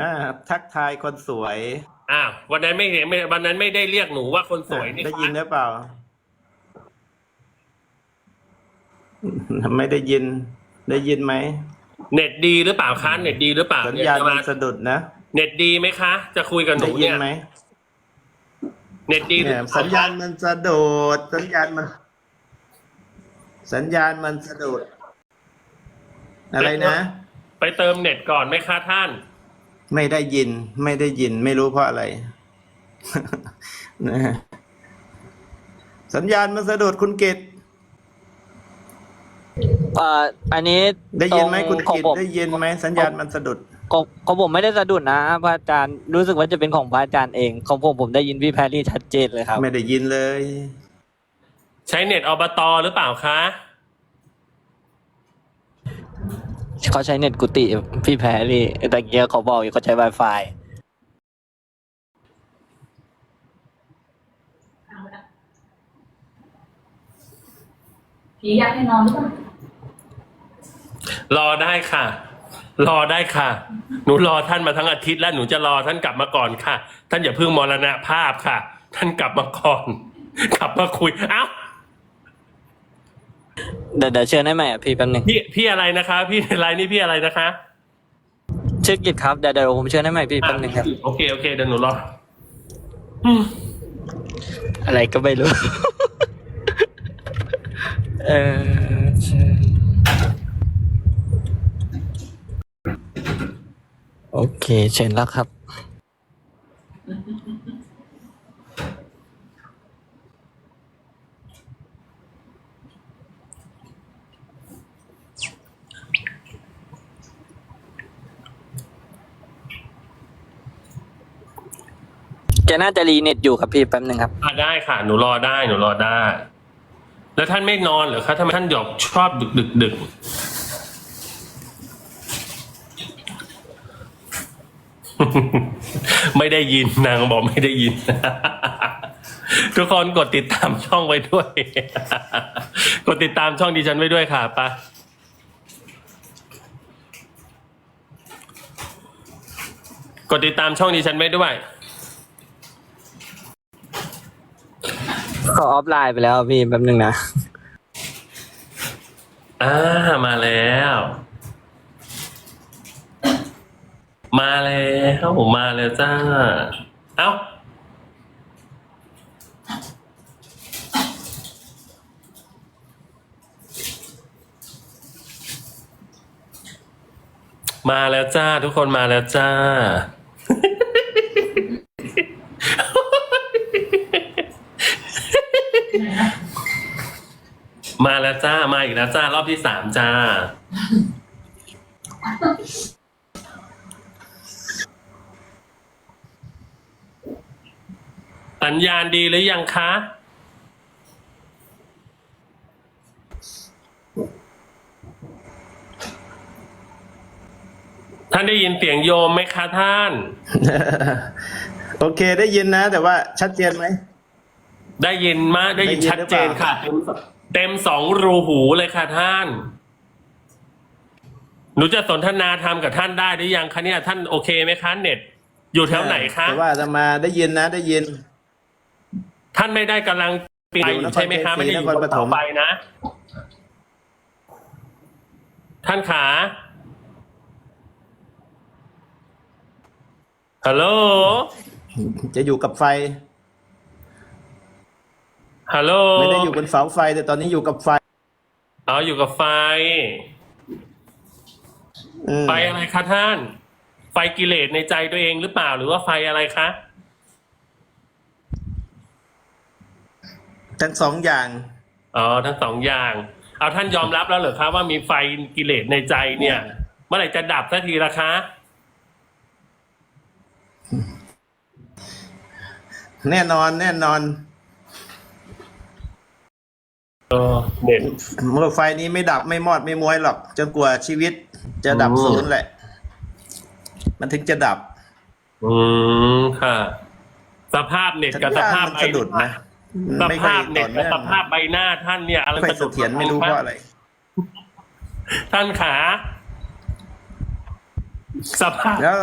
อ่าทักทายคนสวยอ้าววันนั้นไม่เห็นไม่ วันนั้นไม่ได้เรียกหนูว่าคนสวยนี่ได้คะยินหรือเปล่า ไม่ได้ยิน ได้ยินไหมเน็ตดีหรือเปล่าคะเน็ตดีหรือเปล่าสัญเนี่ยญาณจะมัมานสะดุดนะเน็ตดีไหมคะ จะคุยกับหได้นูยินเนี่ยไหมเน็ตดีหรือเนี่ยเปล่สัญญาณมันสะดุดสัญญาณมัน สัญญาณมันสะดุดอะไรนะ ไปเติมเน็ตก่อนไหมคะท่าน ไม่ได้ยิน ไม่ได้ยิน ไม่รู้เพราะอะไรนะสัญญาณมันสะดุดคุณกิตเอ่ออันนี้ได้ยินไหมตรงคุณของกิตผมได้ยินไหมสัญญาณมันสะดุดของของผมไม่ได้สะดุดนะพระอาจารย์รู้สึกว่าจะเป็นของพระอาจารย์เองของผมผมได้ยินพี่แพรรี่ชัดเจนเลยครับ ไม่ได้ยินเลย ใช้เน็ตอบตหรือเปล่าคะ เขาใช้เน็ตกุฏิพี่แพรรี่แต่เกียเขาบอกอยู่เขาใช้ Wi-Fi ผีอยากให้นอนหรือเปล่ารอได้ค่ะ รอได้ค่ะ หนูรอท่านมาทั้งอาทิตย์แล้วหนูจะรอท่านกลับมาก่อนค่ะ ท่านอย่าเพิ่งมรณภาพค่ะ ท่านกลับมาก่อน กลับมาคุย เอ้า เดี๋ยวเดี๋ยวเชิญได้ไหมอะพี่แป๊บหนึงพี่พี่อะไรนะคะ พี่ในไลน์นี่พี่อะไรนะคะชื่อกิจครับเดี๋ยวเดี๋ยวผมเชิญได้ไหมพี่แป๊บหนึงครับ โอเคโอเคเดี๋ยวหนูรออืมอะไรก็ไม่รู้ เออเชิญโอเค เชิญแล้วครับ แกน่าจะรีเน็ตอยู่ครับพี่แป๊บหนึ่งครับ อะได้ค่ะ หนูรอได้หนูรอได้ แล้วท่านไม่นอนเหรอคะทำไมท่านหยอกชอบดึกดึกดึกไม่ได้ยินนางบอกไม่ได้ยิน ทุกคนกดติดตามช่องไว้ด้วย กดติดตามช่องดิฉันไว้ด้วยค่ะปะกดติดตามช่องดิฉันไว้ด้วย เขาออฟไลน์ไปแล้วพี่แป๊บหนึ่งนะอ่ามาแล้ว มาแล้วมาแล้วจ้า เอ้า มาแล้วจ้า ทุกคนมาแล้วจ้า มาแล้วจ้า มาอีกแล้วจ้า รอบที่สามจ้า สัญญาณดีหรือยังคะ ท่านได้ยินเสียงโยมไหมคะท่าน โอเคได้ยินนะ แต่ว่าชัดเจนไหม ได้ยินมาก ได้ยินได้ยินชัดเจนหรือเปล่า ค่ะ เต็มเต็มสองรูหูเลยค่ะท่าน หนูจะสนทนาธรรมกับท่านได้หรือยังคะเนี่ยท่านโอเคไหมคะเน็ต อยู่แถวไหนคะแต่ว่าอาตมาได้ยินนะได้ยิน ท่านไม่ได้กำลังไปอยู่ใช่ไหมคะไม่ได้อยู่บนเสาไฟนะ ท่านขาฮัลโหลจะอยู่กับไฟ ฮัลโหลไม่ได้อยู่บนเสาไฟ แต่ตอนนี้อยู่กับไฟอ๋ออยู่กับไฟ อืมไฟอะไรคะท่าน ไฟกิเลสในใจตัวเองหรือเปล่าหรือว่าไฟอะไรคะ ทั้งสองอย่าง อ๋อทั้งสองอย่าง เอาท่านยอมรับแล้วเหรอคะว่ามีไฟกิเลสในใจเนี่ย เมื่อไหร่จะดับสักทีละคะ แน่นอนแน่นอน เออเน็ตเมื่อไฟนี้ไม่ดับไม่มอดไม่มวยหรอกจนกว่าชีวิต จะดับอืมศูนย์แหละ มันถึงจะดับ อืมค่ะ สภาพเน็ตกับสภาพมันใบสะดุดนะสไม่ค่อภายพต่เน็อตกับเนื่องสภาพใบหน้าท่านเนี่ยอะไรไม่ค่อยเสถียรไม่รู้เพราะอะไร ท่านขา สภาพแล้ว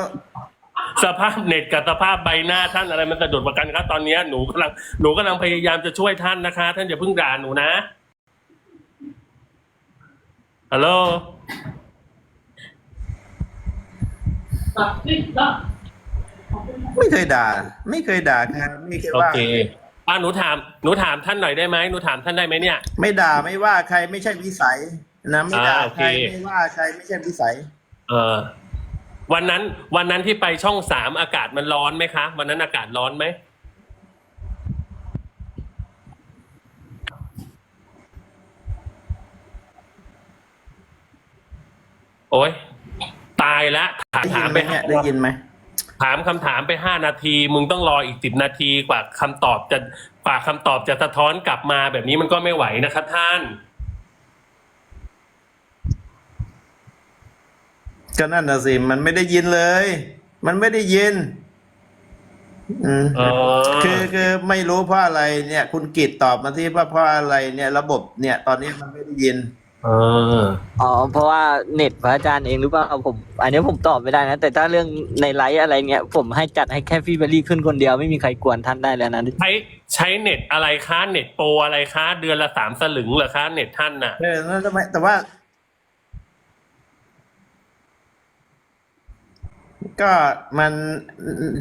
สภาพเน็ตกับสภาพใบหน้าท่านอะไรมันสะดุดประกันครับตอนเนี้ยหนูกำลังหนูกำลังพยายามจะช่วยท่านนะคะ ท่านอย่าเพิ่งด่าหนูนะฮัลโหลไม่เคยด่า ไม่เคยด่าครับไม่เคยโอว่าเคอะหนูถามหนูถามท่านหน่อยได้ไหมหนูถามท่านได้ไหมเนี่ย ไม่ด่าไม่ว่าใครไม่ใช่วิสัยนะไม่ด่าอ่าโอใคเครไม่ว่าใครไม่ใช่วิสัย เออ วันนั้นวันนั้นที่ไปช่องสามอากาศมันร้อนไหมคะ วันนั้นอากาศร้อนไหมโอ้ยตายละถามได้ยิถามนไหไปมเนี่ยได้ยินไหมถามคำถามไปห้านาที มึงต้องรออีกสิบนาทีกว่าคำตอบจะกว่าคำตอบจะสะท้อนกลับมาแบบนี้มันก็ไม่ไหวนะครับท่าน ก็นั่นน่ะสิมันไม่ได้ยินเลย มันไม่ได้ยินอืมเออคือคือไม่รู้เพราะอะไรเนี่ย คุณกิตตอบมาที่ว่าเพราะอะไรเนี่ย ระบบเนี่ย ตอนนี้มันไม่ได้ยิน เออ อ๋อ เพราะว่าเน็ตพระอาจารย์เองหรือเปล่าผม อันนี้ผมตอบไม่ได้นะ แต่ถ้าเรื่องในไลฟ์อะไรเงี้ย ผมให้จัดให้แค่พี่เบลลี่ขึ้นคนเดียวไม่มีใครกวนท่านได้แล้วนะ ใช้ใช้เน็ตอะไรคะเน็ตโปรอะไรคะ เดือนละสามสลึงเหรอคะเน็ตท่านน่ะ เออนั่นทำไมแต่ว่า ก็มัน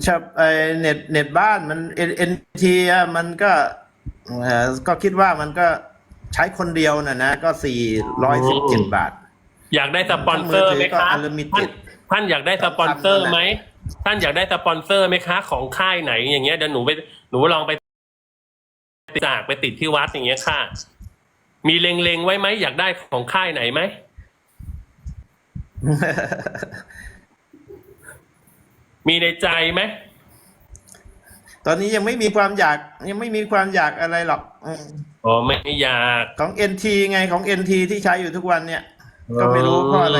ชอบไอเน็ตเน็ตบ้านมันเอ็นทีมันก็เอ่อก็คิดว่ามันก็ใช้คนเดียวน่ะนะ ก็สี่ร้อยสิบเจ็ดบาท อยากได้สปอนเซอร์ไหมคะถ้ามือถือก็ unlimited ท่านท่านอยากได้สปอนเซอร์ไหมท่านอยากได้สปอนเซอร์ไหมคะ ของค่ายไหน อย่างเงี้ยเดี๋ยวหนูไปหนูลองไปจากไปติดที่วัดอย่างเงี้ยค่ะ มีเล็งๆไว้ไหมอยากได้ของค่ายไหนไหม มีในใจไหมตอนนี้ยังไม่มีความอยากยังไม่มีความอยากอะไรหรอกอืมอ๋อไม่อยากของ NT ไงของ NT ที่ใช้อยู่ทุกวันเนี่ย ก็ไม่รู้เพราะอะไร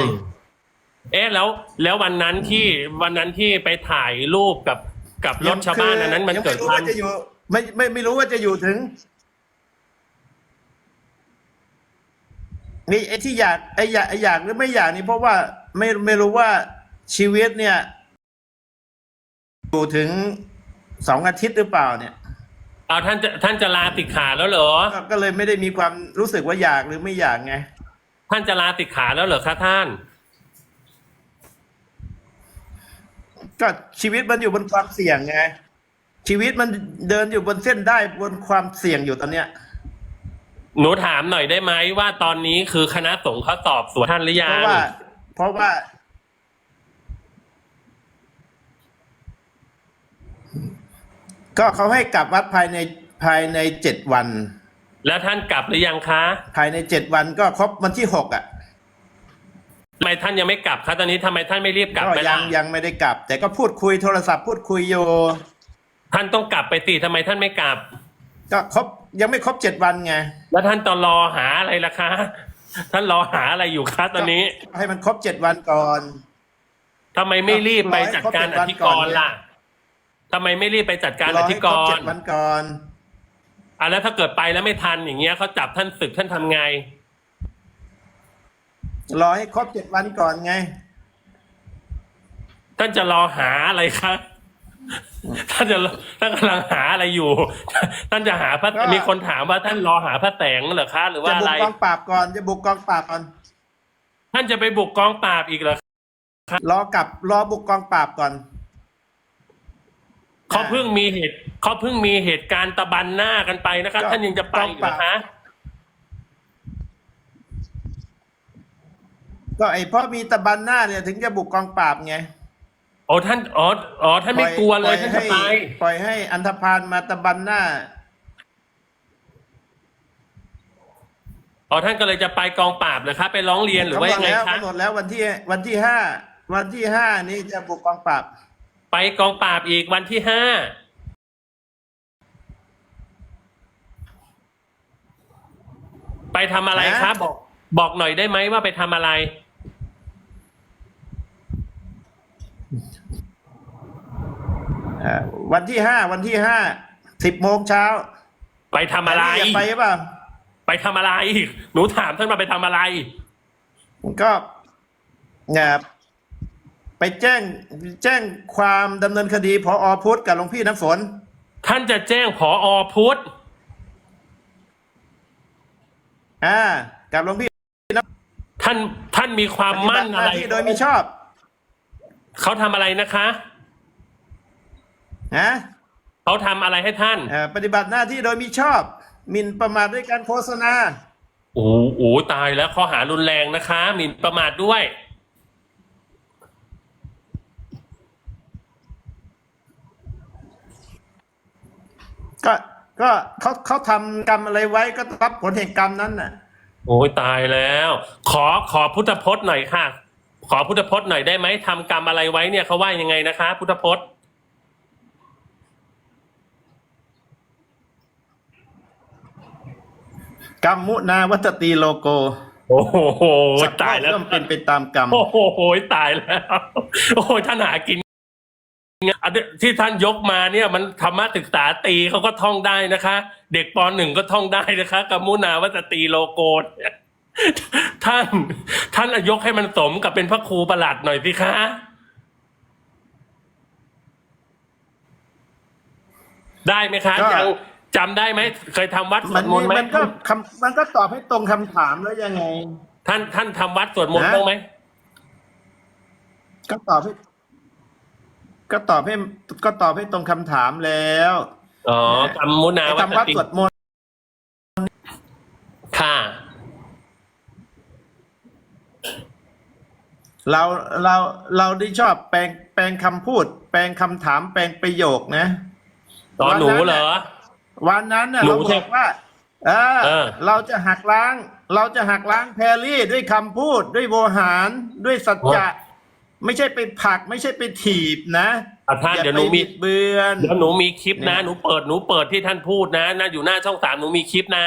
เอ๊ะแล้วแล้ววันนั้นที่วันนั้นที่ไปถ่ายรูปกับกับรถชาวบ้านอันนั้น มันยังเกิไม่ดรู้ความว่าจะอยู่ ไม่ไม่ไม่รู้ว่าจะอยู่ถึงนี่ไอ้ที่อยากไอ้อยากไอ้อยากหรือไม่อยากนี่เพราะว่าไม่ไม่รู้ว่าชีวิตเนี่ย อยู่ถึงสองอาทิตย์หรือเปล่าเนี่ยเอาท่านจะท่านจะลาติกขาแล้วเหรอ ก็ก็เลยไม่ได้มีความรู้สึกว่าอยากหรือไม่อยากไง ท่านจะลาติกขาแล้วเหรอคะท่าน ก็ชีวิตมันอยู่บนความเสี่ยงไง ชีวิตมันเดินอยู่บนเส้นได้บนความเสี่ยงอยู่ตอนเนี้ย หนูถามหน่อยได้ไหมว่าตอนนี้คือคณะสงฆ์เขาสอบสวนท่านหรือยัเพงราะว่า เพราะว่า ก็เขาให้กลับวัดภายในภายในเจ็ดวัน แล้วท่านกลับหรือยังคะภายในเจ็ดวันก็ครบวันที่หกอะทำไมท่านยังไม่กลับคะตอนนี้ทำไมท่านไม่รีบกลับก็ไปยัล่ะงยังไม่ได้กลับ แต่ก็พูดคุยโทรศัพท์พูดคุยอยู่ท่านต้องกลับไปสิทำไมท่านไม่กลับ ก็ครบยังไม่ครบเจ็ดวันไงแล้วท่านตอนรอหาอะไรล่ะคะ ท่านรอหาอะไรอยู่คะตอนนี้ก็ให้มันครบเจ็ดวันก่อน ทำไมไม่รีบไปจัดการรอให้ครบเจ็ดวันอธิก่กอนรล่ะ ทำไมไม่รีบไปจัดการรออธิให้กครบรเจ็ดวันก่อนอะแล้วถ้าเกิดไปแล้วไม่ทันอย่างเงี้ยเขาจับท่านศึกท่านทำไง รอให้ครบเจ็ดวันก่อนไง ท่านจะรอหาอะไรคะท่านจะรอท่านกำลังหาอะไรอยู่ ท่านจะหาพระก็ มีคนถามว่าท่านรอหาพระแสงเหรอคะหรือว่าจะอะบุไรกกองปราบก่อนจะบุกกองปราบก่อน ท่านจะไปบุกกองปราบอีกเหรอรอกลับรอบุกกองปราบก่อน เขาเพิ่งมีเหตุเขาเพิ่งมีเหตุการณ์ตะบันหน้ากันไปนะคะก็ท่านยังจะไปอีกเหรอคะ ก็ไอ้เพราะมีตะบันหน้าเนี่ยถึงจะบุกกองปราบไงโอ้ท่านอ๋ออ๋อท่านไม่กลัวเลยปท่านให้จะไป ปล่อยให้อันธพาลมาตะบันหน้า อ๋อท่านก็เลยจะไปกองปราบเหรอคะไปร้องเรียนหรือว่ายังไงกำหนดแล้วคะกำหนดแล้ววันที่วันที่ห้าวันที่ห้านี่จะบุกกองปราบ ไปกองปราบอีกวันที่ห้าไปทำอะไรคะบอกบอกหน่อยได้ไหมว่าไปทำอะไรอ่าวันที่ห้าวันที่ห้าสิบโมงเช้า ไปทำอะไรแต่นี่ยไปเปล่าไปทำอะไร หนูถามท่านมาไปทำอะไร ก็เนี่ย ไปแจ้งแจ้งความดำเนินคดีพออพุทธกับหลวงพี่น้ำฝน ท่านจะแจ้งผออพุทธอ่า กับหลวงพี่ท่านท่านมีความมั่นปฏิบัติหอะไรน้าที่โดยมิชอบเขาทำอะไรนะคะนะเขาทำอะไรให้ท่านเอ่อปฏิบัติหน้าที่โดยมิชอบหมิ่นประมาทด้วยการโฆษณา โอ้โหตายแล้วข้อหารุนแรงนะคะหมิ่นประมาทด้วย ก็ก็เขาเขาทำกรรมอะไรไว้ก็รับผลแห่งกรรมนั้นน่ะ โอ้ยตายแล้ว ขอขอพุทธพจน์หน่อยค่ะ ขอพุทธพจน์หน่อยได้ไหมทำกรรมอะไรไว้เนี่ยเขาว่ายังไงนะคะ พุทธพจน์ กรรมมุนาวัตตีโลโกโอ้โหสักตายแล้ว ย่อมเป็นไปตามกรรม โอ้โหตายแล้ว โอ้ยท่านหากิน อันที่ท่านยกมาเนี่ยมันธรรมะศึกษาตีเขาก็ท่องได้นะคะ เด็กปหนึ่งก็ท่องได้นะคะกัมมุนาวัตตีโลโกเนี่ยท่านท่านยกให้มันสมกับเป็นพระครูประหลัดหน่อยสิคะได้ไหมคะก็ยังจำได้ไหมเคยทำวัดสมัวนดมนต์ไหมมันก็คำมันก็ตอบให้ตรงคำถามแล้วยังไง ท่านท่านทำวัดสวดมนต์นะบ้างไหมก็ตอบให้ ก็ตอบให้ก็ตอบให้ตรงคำถามแล้วอ๋อกัมมุนาไอ้วัตคำว่าติสวดมนต์ค่ะ เราเราเราได้ชอบแปลงแปลงคำพูด แปลงคำถามแปลงประโยคนะ ตอนหนูเหรอ วันนั้นน่ะหนูเราบอกว่าเออเออ เราจะหักล้าง เราจะหักล้างแพรรี่ด้วยคำพูดด้วยโวหารด้วยสัจจะ ไม่ใช่ไปผลัก ไม่ใช่ไปถีบนะอะท่านอย่าเดี๋ยวไปหนูมีบิดเบือน เดี๋ยวหนูมีคลิปนะเนี่ยหนูเปิดหนูเปิดที่ท่านพูดนะนะอยู่หน้าช่องสามหนูมีคลิปนะ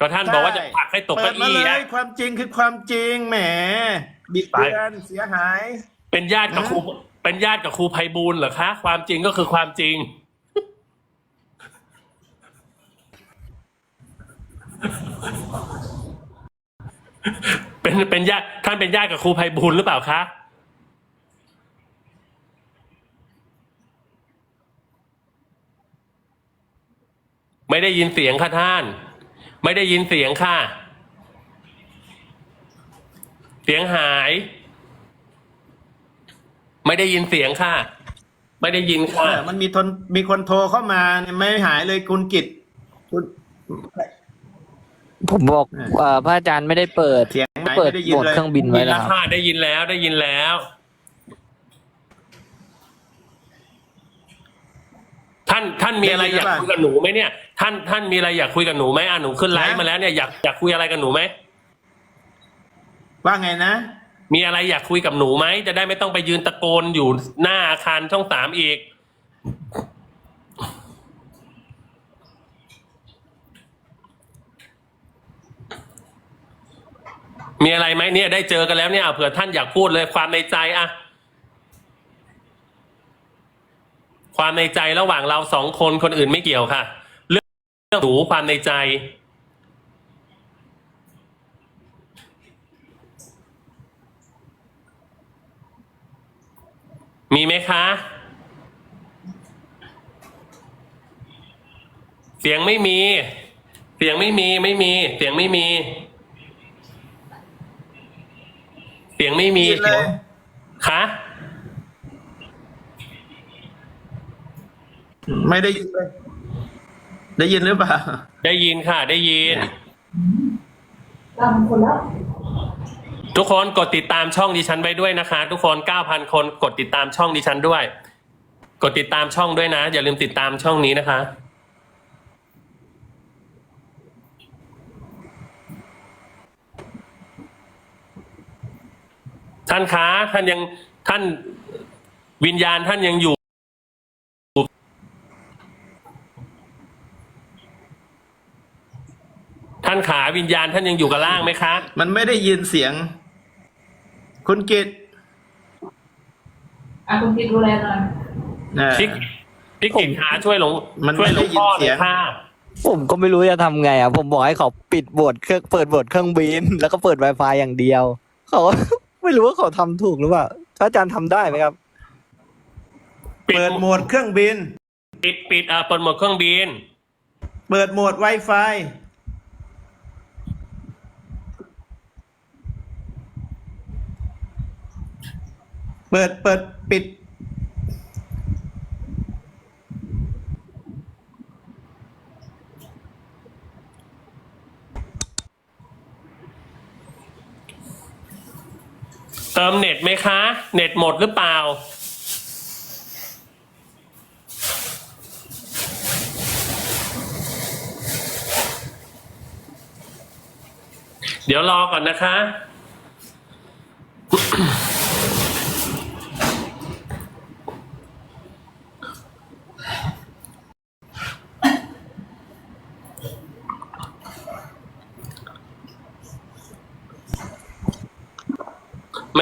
ก็ท่านบอกว่าจะผลักให้ตกเปิเก้าดมาอี้เลอะ ยความจริงคือความจริงแหมบิดเบือนเสียหาย เป็นญาติกับนะครูเป็นญาติกับครูไพบูลย์เหรอคะ ความจริงก็คือความจริง เป็นเป็นญาติท่านเป็นญาติกับครูไพบูลย์หรือเปล่าคะไม่ได้ยินเสียงค่ะท่าน ไม่ได้ยินเสียงค่ะ เสียงหาย ไม่ได้ยินเสียงค่ะ ไม่ได้ยินเอค่ะอมันมีทนมีคนโทรเข้ามาเนี่ยไม่หายเลยคุณกิตคุณผมบอกเออเอ่อพระอาจารย์ไม่ได้เปิด เสียง หายเปิดไม่ได้ยินโหมดเลยเครื่องบินได้ไว้ยินแล้แล้ววครับค่ะได้ยินแล้วได้ยินแล้ว ท่านท่านมีอะไรอยากคุยกับหนูไหมเนี่ย ท่านท่านมีอะไรอยากคุยกับหนูไหมอะหนูขึ้นไลฟ์มาแล้วเนี่ยอยากอยากคุยอะไรกับหนูไหมว่าไงนะ มีอะไรอยากคุยกับหนูไหมจะได้ไม่ต้องไปยืนตะโกนอยู่หน้าอาคารช่องสามอีก มีอะไรไหมเนี่ยได้เจอกันแล้วเนี่ยเผื่อท่านอยากพูดเลยความในใจอะความในใจระหว่างเราสองคนคนอื่นไม่เกี่ยวค่ะ เรื่องเรื่องหนูความในใจ มีไหมคะ เสียงไม่มี เสียงไม่มีไม่มี เสียงไม่มี เสียงไม่มีได้ยินเลยคะไม่ได้ยินเลยได้ยินหรือเปล่า ได้ยินค่ะ ได้ยินตามคนแล้วทุกคนกดติดตามช่องดิฉันไว้ด้วยนะคะ ทุกคน9,000คนกดติดตามช่องดิฉันด้วย กดติดตามช่องด้วยนะ อย่าลืมติดตามช่องนี้นะคะ ท่านคะท่านยังท่านวิญญาณท่านยังอยู่ ท่านขาวิญญาณท่านยังอยู่กับร่างไหมคะ มันไม่ได้ยินเสียง คุณกิตอะคุณคิดดูแลหน่อยเออพี่พี่กิ่งหาช่วยหลวงมันช่วยหลวงพ่อไม่ได้ยินเสีหน่อยงยค่ะผมก็ไม่รู้จะทำไงอะ ผมบอกให้เขาปิดโหมดเครื่องเปิดโหมดเครื่องบิน แล้วก็เปิด Wi-Fi อย่างเดียว เขา ไม่รู้ว่าเขาทำถูกหรือเปล่าพระอาจารย์ทำได้ไหมครับ ปิดเปิดโหมดเครื่องบิน ปิดปิดอ่าเปิดโหมดเครื่องบิน เปิดโหมด Wi-Fi เปิดเปิดปิด เติมเน็ตไหมคะ เน็ตหมดหรือเปล่า เดี๋ยวรอก่อนนะคะ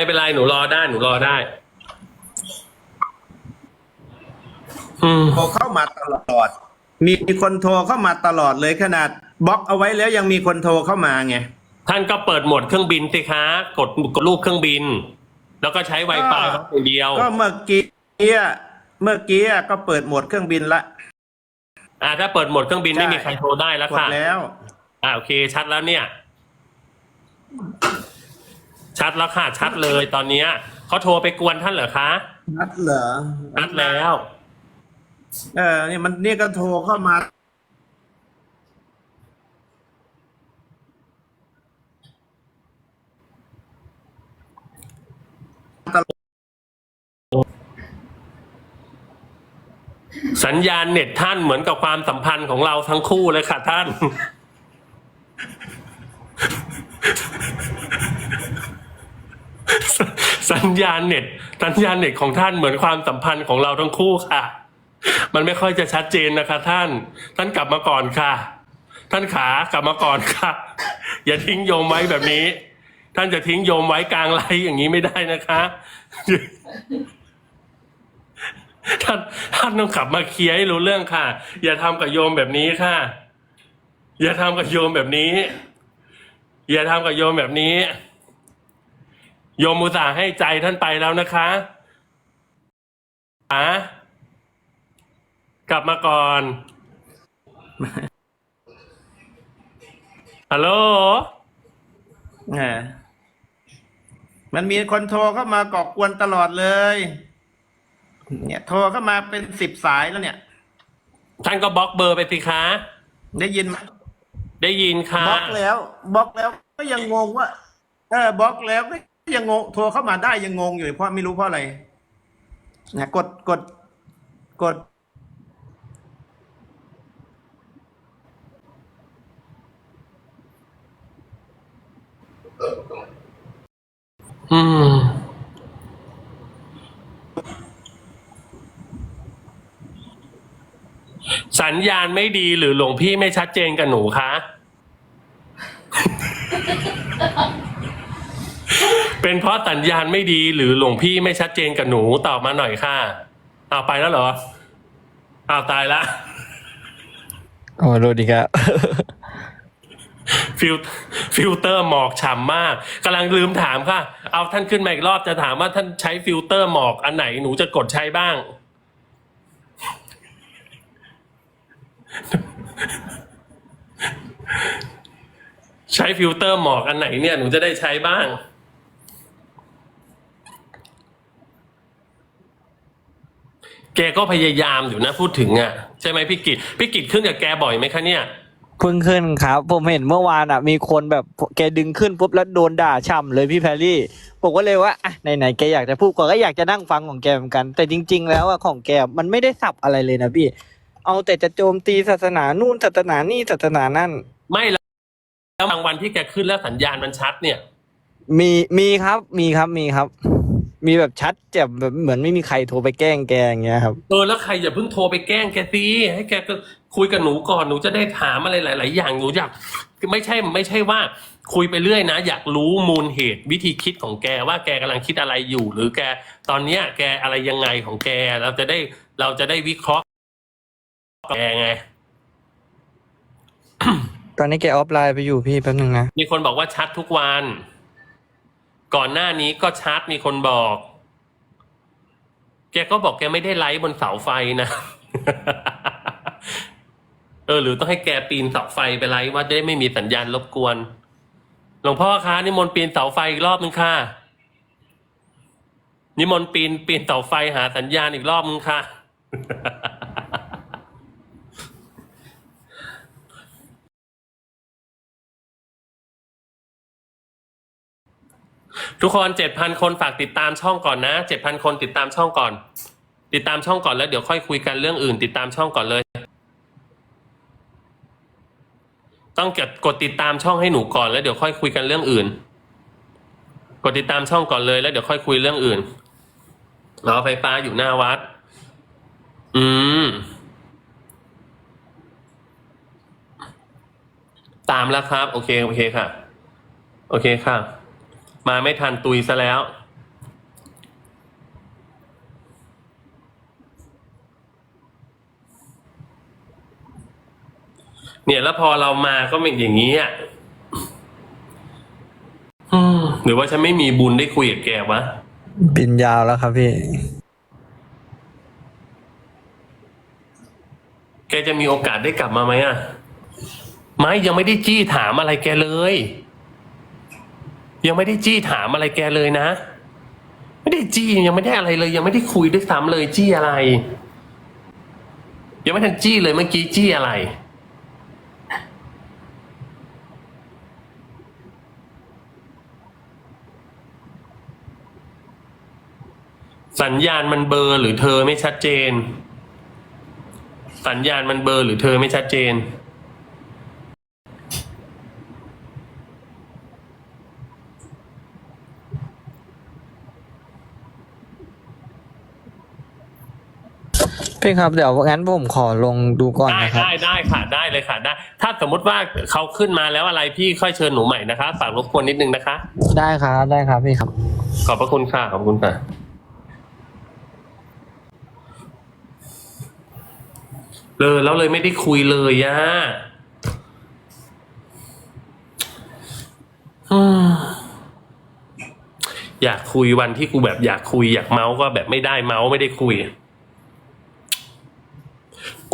ไม่เป็นไรหนูรอได้หนูรอได้ อืม โทรเข้ามาตลอด มีคนโทรเข้ามาตลอดเลยขนาดบล็อกเอาไว้แล้วยังมีคนโทรเข้ามาไง ท่านก็เปิดโหมดเครื่องบินสิคะกดกดรูปเครื่องบิน แล้วก็ใช้ Wi-Fi ก็ อย่างเดียว ก็เมื่อกี้อะเมื่อกี้อะก็เปิดโหมดเครื่องบินละ อ่าถ้าเปิดโหมดเครื่องบินใช่ ไม่มีใครโทรได้แล้วกดค่ะแล้ว อ่าโอเคชัดแล้วเนี่ย ชัดแล้วค่ะ ชัดเลยตอนเนี้ยเขาโทรไปกวนท่านเหรอคะนัดเหรอชัดแล้ว เออนี่มันนี่ก็โทรเข้ามา สัญญาณเน็ตท่านเหมือนกับความสัมพันธ์ของเราทั้งคู่เลยค่ะท่าน สัญญาณเน็ตสัญญาณเน็ตของท่านเหมือนความสัมพันธ์ของเราทั้งคู่ค่ะ มันไม่ค่อยจะชัดเจนนะคะ ท่าน ท่านกลับมาก่อนค่ะ ท่านขากลับมาก่อนค่ะ อย่าทิ้งโยมไว้แบบนี้ ท่านจะทิ้งโยมไว้กลางไลอย่างนี้ไม่ได้นะคะท่านท่านต้องกลับมาเคลียร์ให้รู้เรื่องค่ะ อย่าทำกับโยมแบบนี้ค่ะ อย่าทำกับโยมแบบนี้ อย่าทำกับโยมแบบนี้ โยมมุตส่าห์ให้ใจท่านไปแล้วนะคะอะกลับมาก่อน ฮัลโหลเออมันมีคนโทรเข้ามากอกกวนตลอดเลย เนี่ย โทรเข้ามาเป็นสิบสายแล้วเนี่ย ท่านก็บล็อกเบอร์ไปสิคะ ได้ยินไหมได้ยินค่ะ บล็อกแล้ว บล็อกแล้ว ก็ยังงงว่า เออบล็อกแล้วก็ ยังงงโทรเข้ามาได้ยังงงอยู่เพราะไม่รู้เพราะอะไรนะกดกดกด อืมสัญญาณไม่ดีหรือหลวงพี่ไม่ชัดเจนกับหนูคะ เป็นเพราะสัญญาณไม่ดีหรือหลวงพี่ไม่ชัดเจนกับหนูตอบมาหน่อยค่ะอ้าวไปแล้วเหรออ้าวตายละโอ้รู้ดีครับ ฟิลฟิลเตอร์หมอกฉ่ำมากกำลังลืมถามค่ะ เอาท่านขึ้นมาอีกรอบจะถามว่าท่านใช้ฟิลเตอร์หมอกอันไหนหนูจะกดใช้บ้าง ใช้ฟิลเตอร์หมอกอันไหนเนี่ยหนูจะได้ใช้บ้าง แกก็พยายามอยู่นะพูดถึงอะใช่ไหมพี่กิจพี่กิจขึ้นกับแกบ่อยไหมคะเนี่ย เพิ่งขึ้นครับ ผมเห็นเมื่อวานอะ มีคนแบบแกดึงขึ้นปุ๊บแล้วโดนด่าช่ำเลยพี่แพรรี่ผมก็เลยว่าอะไหนๆแกอยากจะพูดก็อยากจะนั่งฟังของแกเหมือนกัน แต่จริง ๆ แล้วอะของแกมันไม่ได้สับอะไรเลยนะพี่ เอาแต่จะโจมตีศาสนานู่นศาสนานี่ศาสนานั่น ไม่แล้วแล้วบางวันที่แกขึ้นแล้วสัญญาณมันชัดเนี่ย มีมีครับมีครับมีครับ มีแบบชัดแจ่มแบบเหมือนไม่มีใครโทรไปแกล้งแกอย่างเงี้ยครับ เออแล้วใครอย่าเพิ่งโทรไปแกล้งแกสิให้แกก็คุยกับหนูก่อนหนูจะได้ถามอะไรหลาย ๆ อย่างหนูอยากไม่ใช่ไม่ใช่ว่า คุยไปเรื่อยนะ อยากรู้มูลเหตุวิธีคิดของแกว่าแกกำลังคิดอะไรอยู่ หรือแกตอนเนี้ย แกอะไรยังไงของแกเราจะได้เราจะได้วิเคราะห์แกไงตอนนี้แกออฟไลน์ไปอยู่พี่แป๊บนึงนะมีคนบอกว่าชัดทุกวัน ก่อนหน้านี้ก็ชาร์จมีคนบอก แกก็บอกแกไม่ได้ไลฟ์บนเสาไฟนะ เออ หรือต้องให้แกปีนเสาไฟไปไลฟ์ว่าจะได้ไม่มีสัญญาณรบกวน หลวงพ่อคะนิมนต์ปีนเสาไฟอีกรอบนึงค่ะ นิมนต์ปีนปีนเสาไฟหาสัญญาณอีกรอบนึงค่ะ ทุกคนเจ็ดพันคนฝากติดตามช่องก่อนนะเจ็ดพันคนติดตามช่องก่อน ติดตามช่องก่อนแล้วเดี๋ยวค่อยคุยกันเรื่องอื่น ติดตามช่องก่อนเลย ต้องกดกดติดตามช่องให้หนูก่อนแล้วเดี๋ยวค่อยคุยกันเรื่องอื่น กดติดตามช่องก่อนเลยแล้วเดี๋ยวค่อยคุยเรื่องอื่นรอไฟฟ้าอยู่หน้าวัด อืมตามแล้วครับ โอเค โอเคค่ะ โอเคค่ะ มาไม่ทันตุยซะแล้ว เนี่ยแล้วพอเรามาก็เป็นอย่างนี้อะอืมหรือว่าฉันไม่มีบุญได้คุยกับแกวะ บินยาวแล้วครับพี่ แกจะมีโอกาสได้กลับมาไหมอะ ไม่ยังไม่ได้จี้ถามอะไรแกเลย ยังไม่ได้จี้ถามอะไรแกเลยนะ ไม่ได้จี้ยังไม่ได้อะไรเลย ยังไม่ได้คุยด้วยซ้ำเลยจี้อะไร ยังไม่ทันจี้เลยเมื่อกี้จี้อะไรสัญญาณมันเบอร์หรือเธอไม่ชัดเจน สัญญาณมันเบอร์หรือเธอไม่ชัดเจน พี่ครับเดี๋ยวงั้นผมขอลงดูก่อนได้นะครับ ได้ได้ค่ะได้เลยค่ะได้ถ้าสมมติว่าเขาขึ้นมาแล้วอะไรพี่ค่อยเชิญหนูใหม่นะคะฝากรบกวนนิดนึงนะคะ ได้ครับได้ครับพี่ครับ ขอบพระคุณค่ะขอบคุณค่ะเลยแล้วเลยไม่ได้คุยเลยย่าอืมอยากคุยวันที่กูแบบอยากคุย อยากเมาส์ก็แบบไม่ได้เมาส์ไม่ได้คุย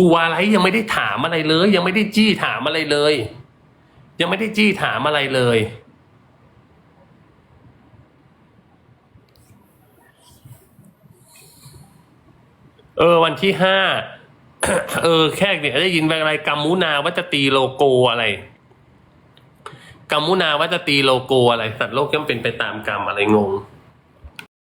กลัวอะไรยังไม่ได้ถามอะไรเลย ยังไม่ได้จี้ถามอะไรเลย ยังไม่ได้จี้ถามอะไรเลย เออ วันที่ห้าเออ แค่เนี่ยได้ยินอะไรกัมมุนาว่าจะตีโลโกอะไรกัมมุนาว่าจะตีโลโกอะไรสัตว์โลกย่อมเป็นไปตามกรรมอะไรงง